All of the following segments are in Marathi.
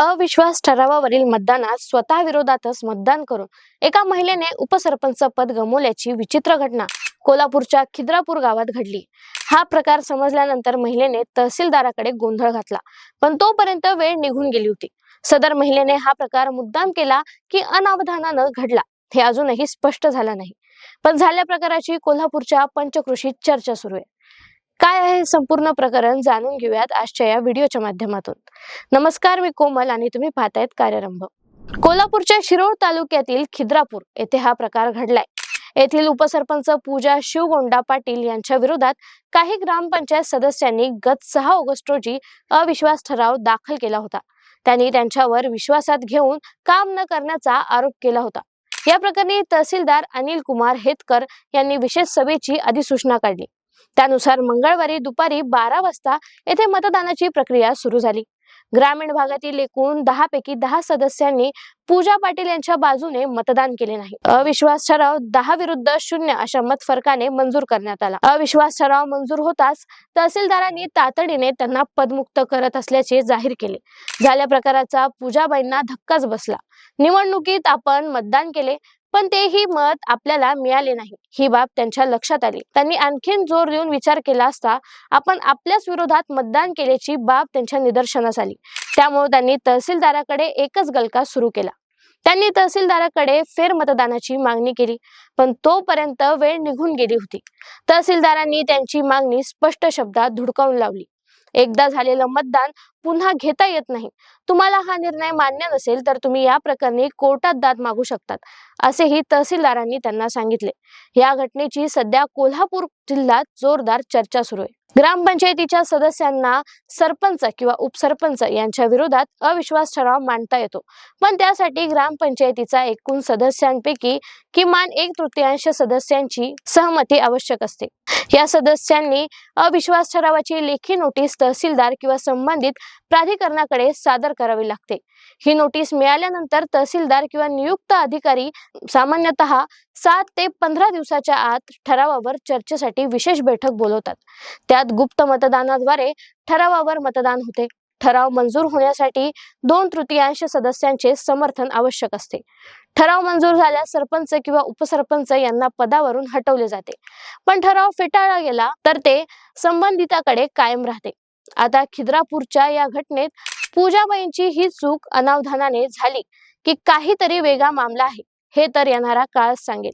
अविश्वास ठरावावरील मतदानात स्वतः विरोधातच मतदान करून एका महिलेने उपसरपंच पद गमावल्याची विचित्र घटना कोल्हापूरच्या खिद्रापूर गावात घडली. हा प्रकार समजल्यानंतर महिलेने तहसीलदाराकडे गोंधळ घातला पण तोपर्यंत वेळ निघून गेली होती. सदर महिलेने हा प्रकार मुद्दाम केला की अनावधानानं घडला हे अजूनही स्पष्ट झालं नाही. पण झाल्या प्रकाराची कोल्हापूरच्या पंचकृषीत चर्चा सुरू आहे. काय आहे संपूर्ण प्रकरण जाणून घेऊयात आजच्या या व्हिडिओच्या माध्यमातून. नमस्कार मी कोमल आणि तुम्ही पाहतायत कार्यरंभ. कोल्हापूरच्या शिरोळ तालुक्यातील खिद्रापूर येथे हा प्रकार घडलाय. येथील उपसरपंच पूजा शिवगोंडा पाटील यांच्या विरोधात काही ग्रामपंचायत सदस्यांनी गत सहा ऑगस्ट रोजी अविश्वास ठराव दाखल केला होता. त्यांनी त्यांच्यावर विश्वासात घेऊन काम न करण्याचा आरोप केला होता. या प्रकरणी तहसीलदार अनिल कुमार हेतकर यांनी विशेष सभेची अधिसूचना काढली. त्यानुसार मंगळवारी दुपारी बारा वाजता येथे मतदानाची प्रक्रिया सुरू झाली. ग्रामीण भागातील एकूण दहा पैकी दहा सदस्यांनी पूजा पाटील यांच्या बाजूने मतदान केले नाही. अविश्वास ठराव दहा विरुद्ध शून्य अशा मत फरकाने मंजूर करण्यात आला. अविश्वास ठराव मंजूर होताच तहसीलदारांनी तातडीने त्यांना पदमुक्त करत असल्याचे जाहीर केले. झाल्या प्रकाराचा पूजाबाईंना धक्काच बसला. निवडणुकीत आपण मतदान केले पण तेही मत आपल्याला मिळाले नाही. ही बाब त्यांच्या लक्षात आली. त्यांनी आणखीन जोर देऊन विचार केला असता आपण आपल्याच विरोधात मतदान केल्याची बाब त्यांच्या निदर्शनास आली. त्यामुळे त्यांनी तहसीलदाराकडे एकच गलका सुरू केला. त्यांनी तहसीलदाराकडे फेरमतदानाची मागणी केली पण तोपर्यंत वेळ निघून गेली होती. तहसीलदारांनी त्यांची मागणी स्पष्ट शब्दात धुडकावून लावली. एकदा झालेलं मतदान पुन्हा घेता येत नाही. तुम्हाला हा निर्णय मान्य नसेल तर तुम्ही या प्रकरणी कोर्टात दाद मागू शकतात असेही तहसीलदारांनी त्यांना सांगितले. या घटनेची सध्या कोल्हापूर जिल्ह्यात जोरदार चर्चा सुरू आहे. ग्रामपंचायतीच्या सदस्यांना सरपंच किंवा उपसरपंच यांच्या विरोधात अविश्वास ठराव मांडता येतो. पण त्यासाठी ग्रामपंचायतीचा एकूण सदस्यांपैकी किमान एक तृतीयांश सदस्यांची सहमती आवश्यक असते. या सदस्यांनी अविश्वास ठरावाची लेखी नोटीस तहसीलदार किंवा संबंधित प्राधिकरणाकडे सादर करावी लागते. ही नोटीस मिळाल्यानंतर तहसीलदार किंवा नियुक्त अधिकारी सामान्यतः सात ते पंधरा दिवसाच्या आत ठरावावर चर्चेसाठी विशेष बैठक बोलवतात. त्यात गुप्त मतदानाद्वारे ठरावावर मतदान होते. ठराव मंजूर होण्यासाठी दोन तृतीयांश सदस्यांचे समर्थन आवश्यक असते. ठराव मंजूर झाल्यास सरपंच किंवा उपसरपंच यांना पदावरून हटवले जाते. पण ठराव फेटाळला गेला तर ते संबंधिताकडे कायम राहते. आता खिद्रापूरच्या या घटनेत पूजाबाईंची ही चूक अनावधानाने झाली की काहीतरी वेगळा मामला आहे. हे तर येणारा काळ सांगेल.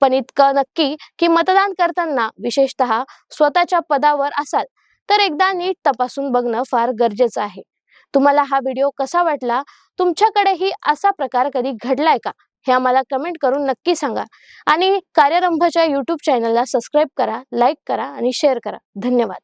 पण इतकं नक्की की मतदान करताना विशेषतः स्वतःच्या पदावर असाल तर एकदा नीट तपासून बघणं फार गरजेचं आहे. तुम्हाला हा व्हिडिओ कसा वाटला? तुमच्याकडेही असा प्रकार कधी घडलाय का? हे आम्हाला कमेंट करून नक्की सांगा. आणि कार्यरंभच्या युट्यूब चॅनलला सबस्क्राईब करा लाईक करा आणि शेअर करा. धन्यवाद.